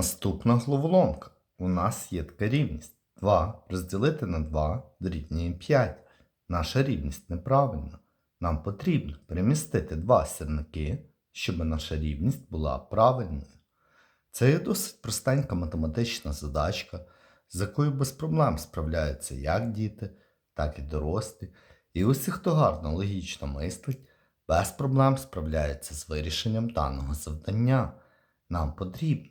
Наступна головоломка. У нас є така рівність. 2 розділити на 2 дорівнює 5. Наша рівність неправильна. Нам потрібно перемістити два сірники, щоб наша рівність була правильною. Це є досить простенька математична задачка, з якою без проблем справляються як діти, так і дорослі. І усі, хто гарно логічно мислить, без проблем справляється з вирішенням даного завдання. Нам потрібно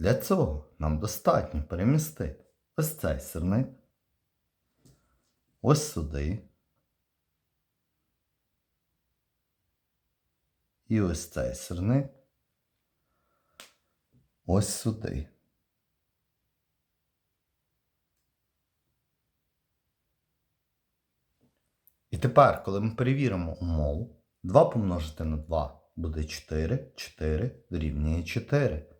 Для цього нам достатньо перемістити ось цей сирник, ось сюди. І ось цей сирник ось сюди. І тепер, коли ми перевіримо умову, 2 помножити на 2 буде 4, 4 дорівнює 4.